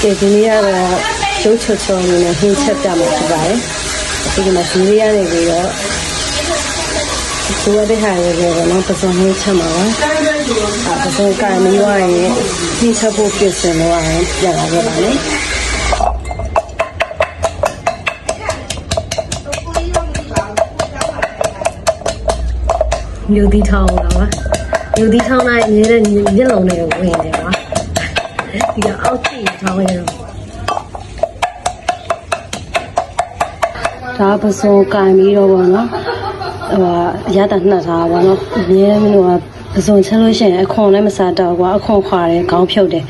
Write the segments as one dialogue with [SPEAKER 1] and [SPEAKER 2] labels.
[SPEAKER 1] ကဲဒီနေ့ကတော့ကျုပ်ချောချောလေးနဲ့ဟင်းချက်ပြမှာဖြစ်ပါတယ်ဒီကမှာဒီလေးရနေပြီးတော့ဒီဝတ်တဲ့ဟာရေကတော့နော်ပစုံဟင်းချက်မှာပါအဲပစုံကံပြီးသွားရင်ဟင်းချက်ဖို့ပြင်ဆင်တော့ရင်ပြန်လာခဲ့ပါမယ်ယူဒီထောင်းတော့ပါ ယူဒီထောင်းလိုက်အများနဲ့မျက်လုံးနဲ့ဝင်တယ်ပါဒီကအောက်ထိထောင်းရတော့ဒါပစုံကံပြီးတော့ပေါ့နော် ဟိုရတာနှက်ထားပါတော့အမြဲမလို့ကပစုံချက်လို့ရှိရင်အခွန်လည်းမစားတော့ကွာအခွန်ခွာတယ်ခေါင်းဖြုတ်တယ်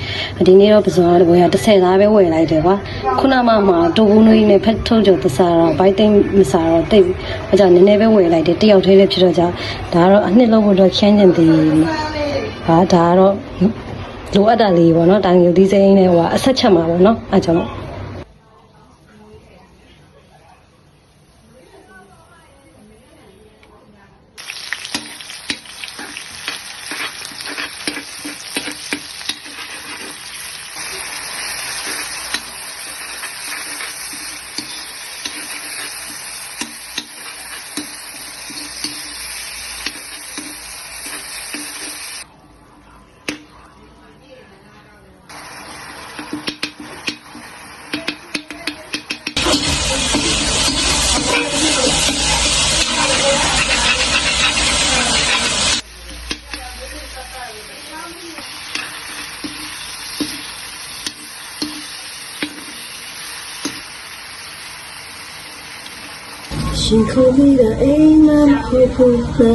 [SPEAKER 1] ဒီနေ့တော့ပစုံကဝယ်ရ30သားပဲဝယ်လိုက်တယ်ကွာခုနမှမှတူဘူးနွေးနဲ့ဖက်ထုတ်ကြသစားတော့ဘိုက်သိမ်းမစားတော့တိတ်အကြောင်းနည်းနည်းပဲဝယ်လိုက်တယ်တယောက်တည်းလည်းဖြစ်တော့ကြဒါကတော့အနှစ်လုံးဖို့တော့ခန်းကျင်သေးဟာဒါကတော့လိုအပ်တာလေးပေါ့နော်တိုင်ယူသီးစိမ်းနဲ့ဟိုကအဆက်ချက်မှာပေါ့နော်အဲကြောင့် ရှင်ခုမိတာအိမ်မဖို့ဖို့နာ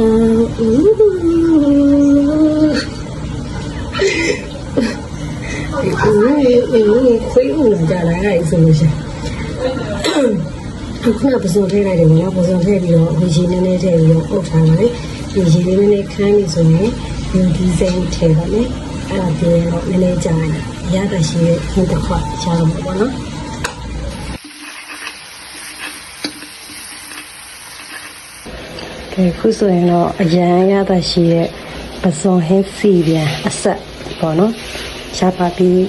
[SPEAKER 1] ဦးဦးဦးခွေးဦးလာကြလာအဲ့ဆိုလို့ရှိရင်ခုနပစုံထည့်လိုက်တယ်နော်ပစုံထည့်ပြီးတော့ဒီရှင်နည်းနည်းထည့်ပြီးတော့အုပ်ထားပါမယ်ဒီရှင်လေးနည်းနည်းခန်းပြီဆိုရင်ဒီဒီစိမ်းထည့်ပါမယ်အဲ့ဒါပြီးတော့နည်းနည်းကြာရင်ရတာရှိရဲ့ဟင်းတစ်ခွက်ရှားတော့မှာပေါ့နော် ကဲခုဆိုရင်တော့အရန်ရတာရှိရဲ့ပစုံဟင်းစီပြန်အဆက်ပေါ့နော်ရှားပါပြီး